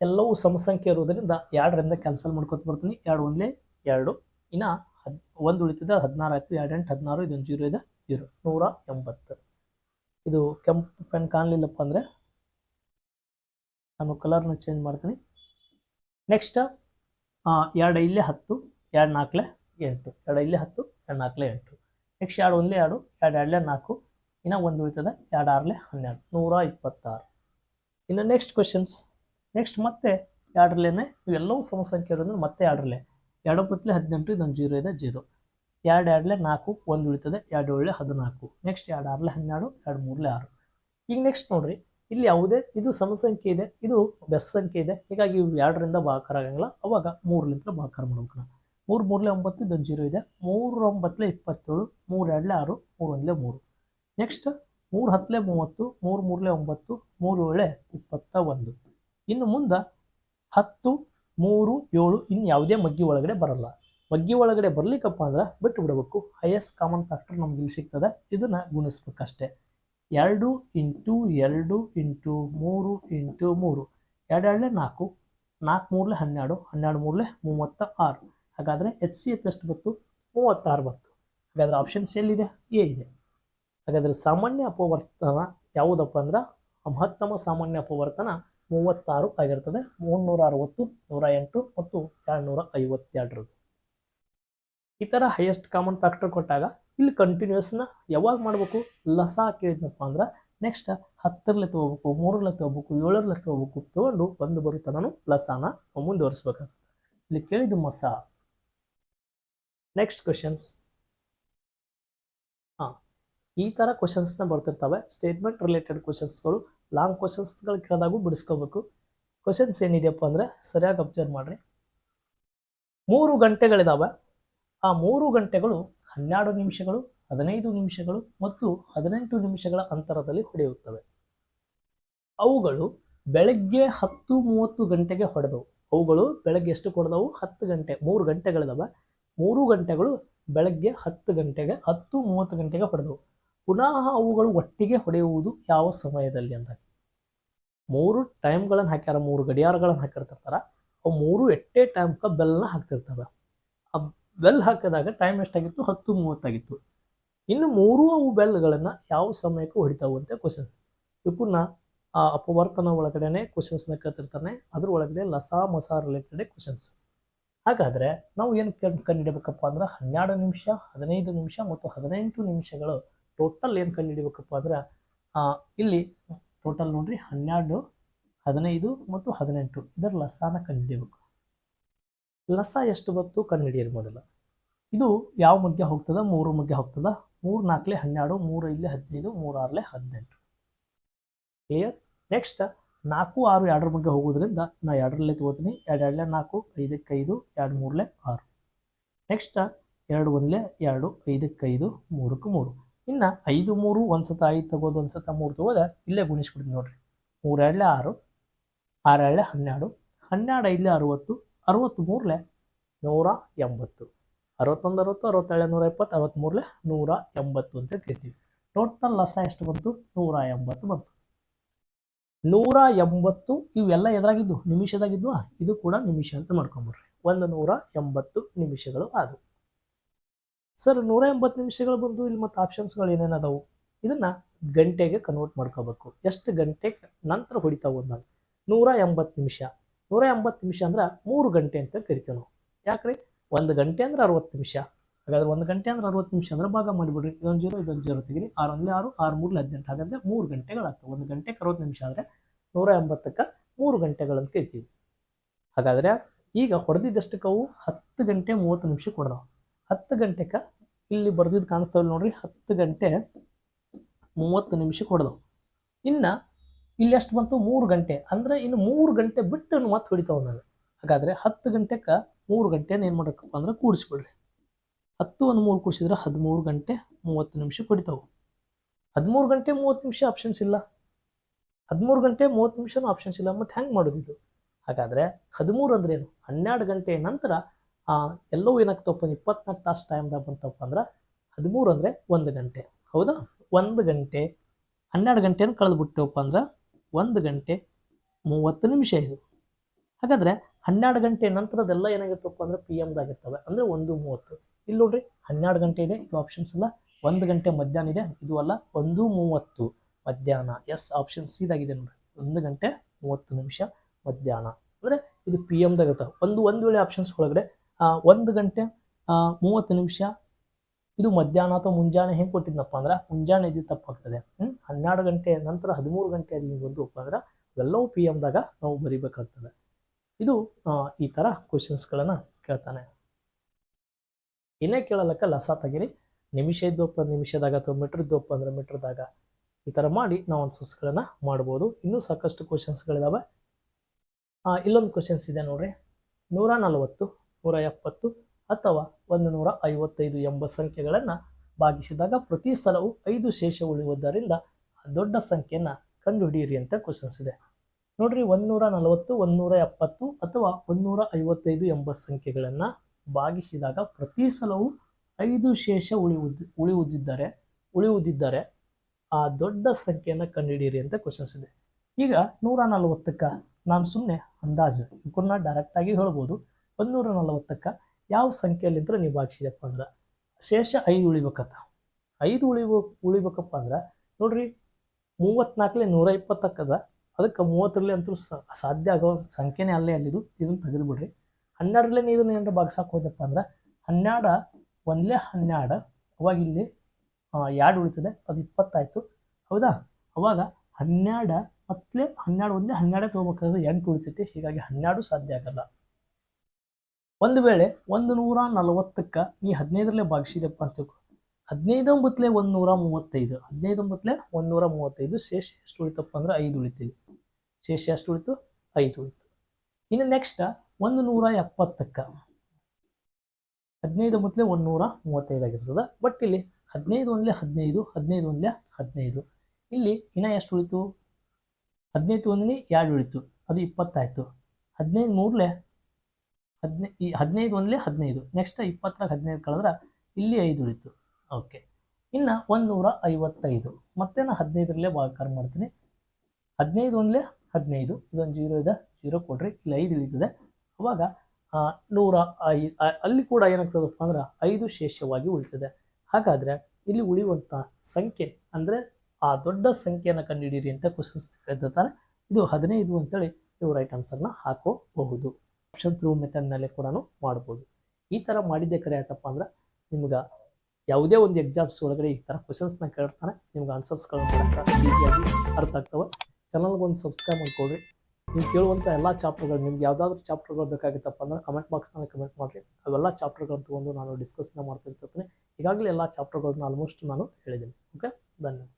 ಎಲ್ಲವೂ ಸಮಸಂಖ್ಯೆ ಇರೋದರಿಂದ ಎರಡರಿಂದ ಕ್ಯಾನ್ಸಲ್ ಮಾಡ್ಕೊತ ಬರ್ತೀನಿ. ಎರಡು ಒಂದಲೇ ಎರಡು. ಇನ್ನು ಹದ್, ಒಂದು ಉಳಿತದ, ಹದಿನಾರು ಆಯಿತು ಎರಡು ಎಂಟು ಹದಿನಾರು, ಇದೊಂದು ಜೀರೋ, ಇದೆ ಜೀರೋ. ನೂರ ಎಂಬತ್ತು. ಇದು ಕೆಂಪು ಪೆನ್ ಕಾಣಲಿಲ್ಲಪ್ಪ ಅಂದರೆ ನಾನು ಕಲರ್ನ ಚೇಂಜ್ ಮಾಡ್ತೀನಿ. ನೆಕ್ಸ್ಟ್ ಎರಡು ಇಲ್ಲೇ ಹತ್ತು, ಎರಡು ನಾಲ್ಕಲೆ ಎಂಟು. ಎರಡು ಇಲ್ಲೇ ಹತ್ತು, ಎರಡು ನಾಲ್ಕಲೆ ಎಂಟು. ನೆಕ್ಸ್ಟ್ ಎರಡು ಒಂದಲೇ ಎರಡು ಎರಡು ಎರಡಲೇ ನಾಲ್ಕು. ಇನ್ನು ಒಂದು ಉಳಿತದೆ ಎರಡು ಆರಲೆ ಹನ್ನೆರಡು. ನೂರ ಇಪ್ಪತ್ತಾರು. ಇನ್ನು ನೆಕ್ಸ್ಟ್ ಕ್ವೆಶನ್ಸ್ ನೆಕ್ಸ್ಟ್ ಮತ್ತೆ ಎರಡರಲ್ಲೇ ಇವೆಲ್ಲವೂ ಸಮಸಂಖ್ಯೆ ಇರೋದ್ರೆ ಮತ್ತೆ ಎರಡರಲ್ಲೇ ಎರಡು ಪತ್ಲೆ ಹದಿನೆಂಟು, ಇದೊಂದು ಜೀರೋ ಇದೆ ಜೀರೋ. ಎರಡು ಎರಡಲೆ ನಾಲ್ಕು, ಒಂದು ಉಳಿತದೆ ಎರಡು ಏಳೆ ಹದಿನಾಲ್ಕು. ನೆಕ್ಸ್ಟ್ ಎರಡು ಆರಲೆ ಹನ್ನೆರಡು ಎರಡು ಮೂರಲೆ ಆರು. ಈಗ ನೆಕ್ಸ್ಟ್ ನೋಡ್ರಿ. ಇಲ್ಲಿ ಯಾವುದೇ, ಇದು ಸಮಸಂಖ್ಯೆ ಇದೆ, ಇದು ಬೆಸ್ ಸಂಖ್ಯೆ ಇದೆ. ಹೀಗಾಗಿ ಇವು ಎರಡರಿಂದ ಭಾಕಾರ ಆಗಂಗಿಲ್ಲ. ಅವಾಗ ಮೂರಲಿಂದ ಭಾಕಾರ ಮಾಡ್ಬೇಕು ಮೂರು ಮೂರಲೆ ಒಂಬತ್ತು, ಇದೊಂದು ಜೀರೋ ಇದೆ. ಮೂರು ಒಂಬತ್ತಲೆ ಇಪ್ಪತ್ತೇಳು, ಮೂರು ಎರಡಲೆ ಆರು, ಮೂರು ಒಂದಲೇ ಮೂರು. ನೆಕ್ಸ್ಟ್ ಮೂರು ಹತ್ತಲೆ ಮೂವತ್ತು, ಮೂರು ಮೂರಲೆ ಒಂಬತ್ತು, ಮೂರು, ಏಳೆ ಇಪ್ಪತ್ತ ಒಂದು. ಇನ್ನು ಮುಂದೆ ಹತ್ತು, ಮೂರು, ಏಳು ಇನ್ನು ಯಾವುದೇ ಮಗ್ಗಿ ಒಳಗಡೆ ಬರಲ್ಲ. ಮಗ್ಗಿ ಒಳಗಡೆ ಬರಲಿಕ್ಕಪ್ಪ ಅಂದ್ರೆ ಬಿಟ್ಟು ಬಿಡಬೇಕು. ಹೈಯೆಸ್ಟ್ ಕಾಮನ್ ಫ್ಯಾಕ್ಟರ್ ನಮ್ಗೆ ಇಲ್ಲಿ ಸಿಗ್ತದೆ. ಇದನ್ನ ಗುಣಿಸ್ಬೇಕಷ್ಟೇ. ಎರಡು ಇಂಟು ಎರಡು ಇಂಟು ಮೂರು ಇಂಟು ಮೂರು. ಎರಡು ಎರಡಲೆ ನಾಲ್ಕು ನಾಲ್ಕು ಮೂರಲೆ ಹನ್ನೆರಡು ಹನ್ನೆರಡು ಮೂರಲೆ ಮೂವತ್ತ ಆರು ಹಾಗಾದರೆ ಎಚ್ ಸಿ ಎಫ್ ಎಷ್ಟು ಬಂತು, ಮೂವತ್ತಾರು ಬಂತು. ಹಾಗಾದರೆ ಆಪ್ಷನ್ಸ್ ಎಲ್ಲಿದೆ? ಎ ಇದೆ. ಹಾಗಾದರೆ ಸಾಮಾನ್ಯ ಅಪವರ್ತನ ಯಾವುದಪ್ಪ ಅಂದ್ರೆ ಮಹತ್ತಮ ಸಾಮಾನ್ಯ ಅಪವರ್ತನ ಮೂವತ್ತಾರು ಆಗಿರ್ತದೆ. ಮುನ್ನೂರ ಅರವತ್ತು, ನೂರ ಎಂಟು ಮತ್ತು ಎರಡುನೂರ ಐವತ್ತೆರಡರದ್ದು. ಈ ಥರ ಹೈಯೆಸ್ಟ್ ಕಾಮನ್ ಫ್ಯಾಕ್ಟರ್ ಕೊಟ್ಟಾಗ ಇಲ್ಲಿ ಕಂಟಿನ್ಯೂಸ್ನ ಯಾವಾಗ ಮಾಡಬೇಕು? ಲಸ ಕೇಳಿದ್ನಪ್ಪ ಅಂದ್ರೆ ನೆಕ್ಸ್ಟ್ ಹತ್ತರಲ್ಲೇ ತೊಗೋಬೇಕು ಹೋಗ್ಬೇಕು ತೊಗೋಬೇಕು, ಏಳರಲ್ಲೇ ತೊಗೋಬೇಕು ತೊಗೊಂಡು ಬಂದು ಬರುತ್ತ ನಾನು ಲಸಾನ ಮುಂದುವರಿಸ್ಬೇಕಾಗ್ತದೆ. ಇಲ್ಲಿ ಕೇಳಿದ್ದು ಮಸ. ನೆಕ್ಸ್ಟ್ ಕ್ವಶನ್ಸ್ ಹಾಂ, ಈ ಥರ ಕ್ವಶನ್ಸ್ನ ಬರ್ತಿರ್ತವೆ. ಸ್ಟೇಟ್ಮೆಂಟ್ ರಿಲೇಟೆಡ್ ಕ್ವಶನ್ಸ್ಗಳು ಲಾಂಗ್ ಕ್ವಶನ್ಸ್ಗಳು ಕೇಳಿದಾಗೂ ಬಿಡಿಸ್ಕೋಬೇಕು. ಕ್ವಶನ್ಸ್ ಏನಿದೆಯಪ್ಪ ಅಂದರೆ ಸರಿಯಾಗಿ ಅಬ್ಸರ್ವ್ ಮಾಡಿರಿ. ಮೂರು ಗಂಟೆಗಳಿದಾವೆ. ಆ ಮೂರು ಗಂಟೆಗಳು ಹನ್ನೆರಡು ನಿಮಿಷಗಳು, ಹದಿನೈದು ನಿಮಿಷಗಳು ಮತ್ತು ಹದಿನೆಂಟು ನಿಮಿಷಗಳ ಅಂತರದಲ್ಲಿ ಹೊಡೆಯುತ್ತವೆ. ಅವುಗಳು ಬೆಳಗ್ಗೆ ಹತ್ತು ಮೂವತ್ತು ಗಂಟೆಗೆ ಹೊಡೆದವು. ಅವುಗಳು ಬೆಳಗ್ಗೆ ಎಷ್ಟು ಹೊಡೆದವು ಹತ್ತು ಗಂಟೆ, ಮೂರು ಗಂಟೆಗಳಿದಾವೆ. ಮೂರು ಗಂಟೆಗಳು ಬೆಳಗ್ಗೆ ಹತ್ತು ಗಂಟೆಗೆ, ಹತ್ತು ಮೂವತ್ತು ಗಂಟೆಗೆ ಹೊಡೆದವು. ಪುನಃ ಅವುಗಳು ಒಟ್ಟಿಗೆ ಹೊಡೆಯುವುದು ಯಾವ ಸಮಯದಲ್ಲಿ ಅಂತ. ಮೂರು ಟೈಮ್ಗಳನ್ನು ಹಾಕ್ಯಾರ, ಮೂರು ಗಡಿಯಾರಗಳನ್ನು ಹಾಕಿರ್ತಿರ್ತಾರ. ಅವು ಮೂರು ಎಟ್ಟೇ ಟೈಮ್ಗೆ ಬೆಲ್ಲನ್ನ ಹಾಕ್ತಿರ್ತವೆ. ಬೆಲ್ ಹಾಕಿದಾಗ ಟೈಮ್ ಎಷ್ಟಾಗಿತ್ತು ಹತ್ತು ಮೂವತ್ತಾಗಿತ್ತು. ಇನ್ನು ಮೂರು ಅವು ಬೆಲ್ಗಳನ್ನು ಯಾವ ಸಮಯಕ್ಕೆ ಹೊಡಿತಾವು ಅಂತ ಕ್ವಶನ್ಸ್ ಇವಕ್ಕನ್ನ ಆ ಅಪವರ್ತನ ಒಳಗಡೆನೆ ಕ್ವಶನ್ಸ್ನ ಕೇಳ್ತಿರ್ತಾನೆ ಅದ್ರ ಒಳಗಡೆ ಲಸ ಮಸ ರಿಲೇಟೆಡ್ ಕ್ವಶನ್ಸ್ ಹಾಗಾದ್ರೆ ನಾವು ಏನು ಕಂಡುಹಿಡಬೇಕಪ್ಪ ಅಂದ್ರೆ ಹನ್ನೆರಡು ನಿಮಿಷ, ಹದಿನೈದು ನಿಮಿಷ ಮತ್ತು ಹದಿನೆಂಟು ನಿಮಿಷಗಳು ಟೋಟಲ್ ಏನು ಕಂಡುಹಿಡಬೇಕಪ್ಪ ಅಂದ್ರೆ ಇಲ್ಲಿ ಟೋಟಲ್ ನೋಡ್ರಿ ಹನ್ನೆರಡು, ಹದಿನೈದು ಮತ್ತು ಹದಿನೆಂಟು. ಇದರ ಲಸಾನ ಕಂಡುಹಿಡಿಯಬೇಕು ಲಸ ಎಷ್ಟು ಬತ್ತು ಕಂಡುಹಿಡಿಯಿರಿ ಮೊದಲ? ಇದು ಯಾವ ಮಗ್ಗೆ ಹೋಗ್ತದ? ಮೂರು ಮಗ್ಗೆ ಹೋಗ್ತದ? ಮೂರು ನಾಲ್ಕಲೆ ಹನ್ನೆರಡು, ಮೂರು ಐದಲೆ ಹದಿನೈದು, ಮೂರು ಆರಲೆ ಹದಿನೆಂಟು. ಕ್ಲಿಯರ್ ನೆಕ್ಸ್ಟ್ ನಾಲ್ಕು, ಆರು ಎರಡರ ಬಗ್ಗೆ ಹೋಗೋದ್ರಿಂದ ನಾ ಎರಡರಲ್ಲೇ ತಗೋತೀನಿ. ಎರಡು ಎರಡಲೆ ನಾಲ್ಕು, ಐದಕ್ಕೆ ಐದು, ಎರಡು ಮೂರಲೆ ಆರು. ನೆಕ್ಸ್ಟ್ ಎರಡು ಒಂದಲೆ ಎರಡು, ಐದಕ್ಕೆ ಐದು, ಮೂರಕ್ಕೆ ಮೂರು. ಇನ್ನು ಐದು, ಮೂರು ಒಂದು ಸತ ಐದು ತಗೋದು ಒಂದು ಸತ ಮೂರು ತಗೋದ ಇಲ್ಲೇ ಗುಣಿಸ್ಬಿಡ್ತೀನಿ ನೋಡ್ರಿ. ಮೂರು ಎರಡಲೆ ಆರು ಆರು ಎರಡಲೆ ಹನ್ನೆರಡು ಹನ್ನೆರಡು ಐದಲೆ ಅರುವತ್ತು ಅರುವತ್ತು ಮೂರಲೆ ನೂರ ಎಂಬತ್ತು. ಅರವತ್ತೊಂದು, ಅರವತ್ತು, ಅರವತ್ತೇಳು, ನೂರ ಎಪ್ಪತ್ತು ಅರವತ್ತ್ಮೂರಲೆ ನೂರ ಎಂಬತ್ತು ಅಂತ ಕೇಳ್ತೀವಿ. ಟೋಟಲ್ ಲಸ ಎಷ್ಟು ಬಂತು? ನೂರ ಎಂಬತ್ತು ಬಂತು. ನೂರ ಎಂಬತ್ತು ಇವೆಲ್ಲ ಎದುರಾಗಿದ್ದು? ನಿಮಿಷದಾಗಿದ್ವು? ಇದು ಕೂಡ ನಿಮಿಷ ಅಂತ ಮಾಡ್ಕೊಂಬರ್ರಿ ಒಂದು ನೂರ ಎಂಬತ್ತು ನಿಮಿಷಗಳು ಆದವು. ಸರ್ ನೂರ ಎಂಬತ್ತು ನಿಮಿಷಗಳು ಬಂದು ಇಲ್ಲಿ ಮತ್ತು ಆಪ್ಷನ್ಸ್ಗಳು ಏನೇನದಾವು? ಇದನ್ನ ಗಂಟೆಗೆ ಕನ್ವರ್ಟ್ ಮಾಡ್ಕೋಬೇಕು. ಎಷ್ಟು ಗಂಟೆ ನಂತರ ಹೊಡಿತಾವು ಒಂದಾಗ ನೂರ ಎಂಬತ್ತು ನಿಮಿಷ. ನೂರ ಎಂಬತ್ತು ನಿಮಿಷ ಅಂದ್ರೆ ಮೂರು ಗಂಟೆ ಅಂತ ಕರಿತೀವಿ ನಾವು. ಯಾಕ್ರಿ? ಒಂದು ಗಂಟೆ ಅಂದ್ರೆ ಅರವತ್ತು ನಿಮಿಷ. ಹಾಗಾದ್ರೆ ಒಂದು ಗಂಟೆ ಅಂದ್ರೆ ಅರವತ್ತು ನಿಮಿಷ ಅಂದ್ರೆ ಭಾಗ ಮಾಡಿಬಿಡ್ರಿ. ಇದೊಂದು ಜೀರೋ ಇದೊಂದು ಜೀರೋ ತೆಗಿರಿ. ಆರು ಆರು ಆರು ಮೂರಲೆ ಹದಿನೆಂಟು. ಹಾಗಾದ್ರೆ ಮೂರು ಗಂಟೆಗಳಾಗ್ತವೆ. ಒಂದು ಗಂಟೆಗೆ ಅರವತ್ತು ನಿಮಿಷ ಆದರೆ ನೂರ ಎಂಬತ್ತಕ್ಕೆ ಮೂರು ಗಂಟೆಗಳಂತ ಕರಿತೀವಿ. ಹಾಗಾದ್ರೆ ಈಗ ಹೊಡೆದಿದ್ದಷ್ಟಕ್ಕೆ ಅವು ಹತ್ತು ಗಂಟೆ ಮೂವತ್ತು ನಿಮಿಷ ಹೊಡೆದವು ಹತ್ತು ಗಂಟೆಗೆ ಇಲ್ಲಿ ಬರೆದಿದ್ದು ಕಾಣಿಸ್ತಾವಲ್ಲ ನೋಡ್ರಿ, ಹತ್ತು ಗಂಟೆ ಮೂವತ್ತು ನಿಮಿಷ ಹೊಡೆದವು ಇನ್ನು ಇಲ್ಲಿ ಎಷ್ಟು ಬಂತು ಮೂರು ಗಂಟೆ. ಅಂದರೆ ಇನ್ನು ಮೂರು ಗಂಟೆ ಬಿಟ್ಟು ಮತ್ತೆ ಹೊಡಿತಾವೆ ನಾನು ಹಾಗಾದರೆ ಹತ್ತು ಗಂಟೆಗೆ ಮೂರು ಗಂಟೆನ ಏನು ಮಾಡಬೇಕಪ್ಪ ಅಂದ್ರೆ ಕೂಡಿಸ್ಬಿಡ್ರಿ. ಹತ್ತು ಒಂದು ಮೂರು ಕೂಡಿಸಿದ್ರೆ ಹದಿಮೂರು ಗಂಟೆ ಮೂವತ್ತು ನಿಮಿಷ ಹೊಡಿತಾವೆ. ಹದಿಮೂರು ಗಂಟೆ ಮೂವತ್ತು ನಿಮಿಷ ಆಪ್ಷನ್ಸ್ ಇಲ್ಲ. ಹದಿಮೂರು ಗಂಟೆ ಮೂವತ್ತು ನಿಮಿಷನೂ ಆಪ್ಷನ್ಸ್ ಇಲ್ಲ. ಮತ್ತು ಹೆಂಗೆ ಮಾಡೋದು ಇದು? ಹಾಗಾದರೆ ಹದಿಮೂರು ಅಂದ್ರೆ ಏನು? ಹನ್ನೆರಡು ಗಂಟೆ ನಂತರ ಎಲ್ಲವೂ ಏನಾಗ್ತಪ್ಪ ಇಪ್ಪತ್ನಾಲ್ಕು ತಾಸು ಟೈಮ್ದಾಗ ಬಂತಪ್ಪ ಅಂದ್ರೆ ಹದಿಮೂರು ಅಂದರೆ ಒಂದು ಗಂಟೆ. ಹೌದಾ? ಒಂದು ಗಂಟೆ. ಹನ್ನೆರಡು ಗಂಟೆನ ಕಳೆದು ಬಿಟ್ಟೆವಪ್ಪ ಅಂದ್ರೆ ಒಂದು ಗಂಟೆ ಮೂವತ್ತು ನಿಮಿಷ ಇದು. ಹಾಗಾದರೆ ಹನ್ನೆರಡು ಗಂಟೆ ನಂತರದೆಲ್ಲ ಏನಾಗಿರ್ತಪ್ಪ ಅಂದ್ರೆ ಪಿ ಎಮ್ದಾಗಿರ್ತವೆ ಅಂದರೆ ಒಂದು ಮೂವತ್ತು. ಇಲ್ಲಿ ನೋಡ್ರಿ, ಹನ್ನೆರಡು ಗಂಟೆ ಇದೆ, ಇದು ಆಪ್ಷನ್ಸ್ ಅಲ್ಲ. ಒಂದು ಗಂಟೆ ಮಧ್ಯಾಹ್ನ ಇದೆ, ಇದು ಅಲ್ಲ, ಒಂದು ಮೂವತ್ತು ಮಧ್ಯಾಹ್ನ. ಎಸ್ ಆಪ್ಷನ್ ಸಿದಾಗಿದೆ ನೋಡ್ರಿ. ಒಂದು ಗಂಟೆ ಮೂವತ್ತು ನಿಮಿಷ ಮಧ್ಯಾಹ್ನ. ಅಂದರೆ ಇದು ಪಿ ಎಮ್ದಾಗ ಇರ್ತವೆ ಒಂದು ಒಂದು ವೇಳೆ ಆಪ್ಷನ್ಸ್ ಒಳಗಡೆ ಒಂದು ಗಂಟೆ ಮೂವತ್ತು ನಿಮಿಷ ಇದು ಮಧ್ಯಾಹ್ನ ಅಥವಾ ಮುಂಜಾನೆ ಹೆಂಗೆ ಕೊಟ್ಟಿದ್ನಪ್ಪ ಅಂದ್ರೆ ಮುಂಜಾನೆ ಇದು ತಪ್ಪಾಗ್ತದೆ. ಹ್ಞೂ ಹನ್ನೆರಡು ಗಂಟೆ ನಂತರ ಹದಿಮೂರು ಗಂಟೆ ಅದು ಹಿಂಗೆ ಬಂದುಪ್ಪ ಅಂದ್ರೆ ಇವೆಲ್ಲವೂ ಪಿ ಎಮ್ದಾಗ ನಾವು ಬರಿಬೇಕಾಗ್ತದೆ. ಇದು ಈ ಥರ ಕ್ವಶನ್ಸ್ಗಳನ್ನು ಕೇಳ್ತಾನೆ. ಏನೇ ಕೇಳಲಕ್ಕ ಲಸ ತೆಗಿರಿ. ನಿಮಿಷ ಇದ್ದಪ್ಪ ನಿಮಿಷದಾಗ ಅಥವಾ ಮೀಟ್ರ್ ಇದ್ದಪ್ಪ ಅಂದ್ರೆ ಮೀಟ್ರ್ದಾಗ ಈ ಥರ ಮಾಡಿ ನಾವು ಆನ್ಸರ್ಸ್ಗಳನ್ನು ಮಾಡ್ಬೋದು. ಇನ್ನೂ ಸಾಕಷ್ಟು ಕ್ವಶನ್ಸ್ಗಳಿದಾವೆ ಇಲ್ಲೊಂದು ಕ್ವಶನ್ಸ್ ಇದೆ ನೋಡ್ರಿ. ನೂರ ನಲವತ್ತು, ನೂರ ಎಪ್ಪತ್ತು ಅಥವಾ ಒಂದು ನೂರ ಐವತ್ತೈದು ಎಂಬ ಸಂಖ್ಯೆಗಳನ್ನು ಭಾಗಿಸಿದಾಗ ಪ್ರತಿ ಸಲವೂ ಐದು ಶೇಷ ಉಳಿಯುವುದರಿಂದ ದೊಡ್ಡ ಸಂಖ್ಯೆಯನ್ನು ಕಂಡುಹಿಡಿಯಿರಿ ಅಂತ ಕ್ವಶನ್ಸ್ ಇದೆ. ನೋಡ್ರಿ ಒಂದೂರ ನಲವತ್ತು ಒಂದೂರ ಎಪ್ಪತ್ತು ಅಥವಾ ಒಂದೂರ ಐವತ್ತೈದು ಎಂಬ ಸಂಖ್ಯೆಗಳನ್ನು ಭಾಗಿಸಿದಾಗ ಪ್ರತಿ ಸಲವೂ ಐದು ಶೇಷ ಉಳಿಯುವುದು, ಉಳಿಯುವುದಿದ್ದರೆ ಉಳಿಯುವುದಿದ್ದರೆ ಆ ದೊಡ್ಡ ಸಂಖ್ಯೆಯನ್ನು ಕಂಡುಹಿಡಿಯಿರಿ ಅಂತ ಕ್ವಶನ್ಸ್ ಇದೆ. ಈಗ ನೂರ ನಲವತ್ತಕ್ಕೆ ನಾನು ಸುಮ್ಮನೆ ಅಂದಾಜು ಇವನ್ನ ಡೈರೆಕ್ಟಾಗಿ ಹೇಳ್ಬೋದು. ಒಂದೂರ ನಲವತ್ತಕ್ಕೆ ಯಾವ ಸಂಖ್ಯೆಯಲ್ಲಿಂದ್ರೆ ನೀವು ಭಾಗಿಸಿದಪ್ಪ ಅಂದ್ರೆ ಶೇಷ ಐದು ಉಳಿಬೇಕತ್ತ. ಐದು ಉಳಿಬ ಉಳಿಬೇಕಪ್ಪ ಅಂದ್ರೆ ನೋಡ್ರಿ ಮೂವತ್ನಾಲ್ಕಲೆ ನೂರ ಇಪ್ಪತ್ತಕ್ಕದ, ಅದಕ್ಕೆ ಮೂವತ್ತರಲ್ಲಿ ಅಂತೂ ಸಾಧ್ಯ ಆಗೋ ಸಂಖ್ಯೆನೇ ಅಲ್ಲೇ ಅಲ್ಲಿದು, ಇದನ್ನು ತೆಗೆದುಬಿಡ್ರಿ. ಹನ್ನೆರಡರಲ್ಲೇ ನೀವು ಏನಾರ ಭಾಗಿಸಕ್ಕೆ ಹೋದಪ್ಪ ಅಂದ್ರೆ ಹನ್ನೆರಡು ಒಂದಲೇ ಹನ್ನೆರಡು, ಅವಾಗ ಇಲ್ಲಿ ಎರಡು ಉಳಿತದೆ, ಅದು ಇಪ್ಪತ್ತಾಯಿತು. ಹೌದಾ? ಅವಾಗ ಹನ್ನೆರಡು ಮತ್ತಲೇ ಹನ್ನೆರಡು ಒಂದೇ ಹನ್ನೆರಡೇ ತೊಗೋಬೇಕಾದ್ರೆ ಎಂಟು ಉಳಿತೈತಿ, ಹೀಗಾಗಿ ಹನ್ನೆರಡು ಸಾಧ್ಯ ಆಗಲ್ಲ. ಒಂದು ವೇಳೆ ಒಂದು ನೂರ ನಲವತ್ತಕ್ಕೆ ನೀ ಹದಿನೈದರಲ್ಲೇ ಭಾಗಿಸಿದಪ್ಪ ಅಂತ ಹದಿನೈದು ಒಂಬತ್ತಲೆ ಒಂದು ನೂರ ಮೂವತ್ತೈದು. ಹದಿನೈದು ಒಂಬತ್ತಲೆ ಒಂದು ನೂರ ಮೂವತ್ತೈದು. ಶೇಷ ಎಷ್ಟು ಉಳಿತಪ್ಪ ಅಂದ್ರೆ ಐದು ಉಳಿತೀವಿ ಶೇಷ ಎಷ್ಟು ಉಳಿತು? ಐದು ಉಳಿತು. ಇನ್ನು ನೆಕ್ಸ್ಟ್ ಒಂದು ನೂರ ಎಪ್ಪತ್ತಕ್ಕೆ. ಹದಿನೈದು ಒಂಬತ್ತಲೆ ಒಂದು ನೂರ ಮೂವತ್ತೈದು ಆಗಿರ್ತದೆ. ಬಟ್ ಇಲ್ಲಿ ಹದಿನೈದು ಒಂದಲೇ ಹದಿನೈದು ಹದಿನೈದು ಒಂದಲೇ ಹದಿನೈದು. ಇಲ್ಲಿ ಇನ್ನು ಎಷ್ಟು ಉಳಿತು? ಹದಿನೈದು ಒಂದನೇ ಎರಡು ಉಳಿತು. ಅದು ಇಪ್ಪತ್ತಾಯಿತು. ಹದಿನೈದು ಮೂರಲೆ ಹದಿನೈ, ಈ ಹದಿನೈದು ಒಂದಲೇ ಹದಿನೈದು ನೆಕ್ಸ್ಟ್ ಇಪ್ಪತ್ತರಾಗ ಹದಿನೈದು ಕಳೆದ್ರೆ ಇಲ್ಲಿ ಐದು ಉಳಿತು. ಓಕೆ ಇನ್ನು ಒಂದು ನೂರ ಐವತ್ತೈದು. ಮತ್ತೆ ನಾನು ಹದಿನೈದರಲ್ಲೇ ಭಾಗಾಕಾರ ಮಾಡ್ತೀನಿ. ಹದಿನೈದು ಒಂದಲೇ ಹದಿನೈದು, ಇದೊಂದು ಜೀರೋ ಇದೆ ಜೀರೋ ಕೊಡ್ರಿ, ಇಲ್ಲಿ ಐದು ಇಳಿತದೆ. ಅವಾಗ ನೂರ ಐ ಅಲ್ಲಿ ಕೂಡ ಏನಾಗ್ತದಪ್ಪ ಅಂದ್ರೆ ಐದು ಶೇಷವಾಗಿ ಉಳಿತದೆ. ಹಾಗಾದರೆ ಇಲ್ಲಿ ಉಳಿಯುವಂಥ ಸಂಖ್ಯೆ ಅಂದರೆ ಆ ದೊಡ್ಡ ಸಂಖ್ಯೆಯನ್ನು ಕಂಡುಹಿಡಿಯಿರಿ ಅಂತ ಕ್ವಶನ್ಸ್ ಕೇಳ್ತಿರ್ತಾರೆ ಇದು ಹದಿನೈದು ಅಂತೇಳಿ ನೀವು ರೈಟ್ ಆನ್ಸರ್ನ ಹಾಕೋಬಹುದು. ಆಪ್ಷನ್ ಥ್ರೂ ಮೆಥಡ್ನಲ್ಲೇ ಕೂಡ ಮಾಡ್ಬೋದು. ಈ ಥರ ಮಾಡಿದ್ದೆ ಆಯ್ತಪ್ಪ ಅಂದ್ರೆ ನಿಮ್ಗೆ ಯಾವುದೇ ಒಂದು ಎಕ್ಸಾಮ್ಸ್ ಒಳಗಡೆ ಈ ಥರ ಕ್ವಶನ್ಸ್ನ ಕೇಳ್ತಾನೆ ನಿಮ್ಗೆ ಆನ್ಸರ್ಸ್ಗಳು ಈಸಿಯಾಗಿ ಅರ್ಥ ಆಗ್ತವೆ. ಚಾನಲ್ಗೆ ಒಂದು ಸಬ್ಸ್ಕ್ರೈಬ್ ಮಾಡ್ಕೊಡ್ರಿ ನೀವು ಕೇಳುವಂಥ ಎಲ್ಲ ಚಾಪ್ಟರ್ಗಳು ನಿಮ್ಗೆ ಯಾವುದಾದ್ರೂ ಚಾಪ್ಟರ್ಗಳು ಬೇಕಾಗಿತ್ತಪ್ಪ ಅಂದ್ರೆ ಕಮೆಂಟ್ ಬಾಕ್ಸ್ನಲ್ಲಿ ಕಮೆಂಟ್ ಮಾಡಿರಿ. ಅವೆಲ್ಲ ಚಾಪ್ಟರ್ಗಳನ್ನು ತೊಗೊಂಡು ನಾನು ಡಿಸ್ಕಸ್ನ ಮಾಡ್ತಿರ್ತೀನಿ. ಈಗಾಗಲೇ ಎಲ್ಲ ಚಾಪ್ಟರ್ಗಳನ್ನ ಆಲ್ಮೋಸ್ಟ್ ನಾನು ಹೇಳಿದ್ದೀನಿ. ಓಕೆ ಧನ್ಯವಾದ.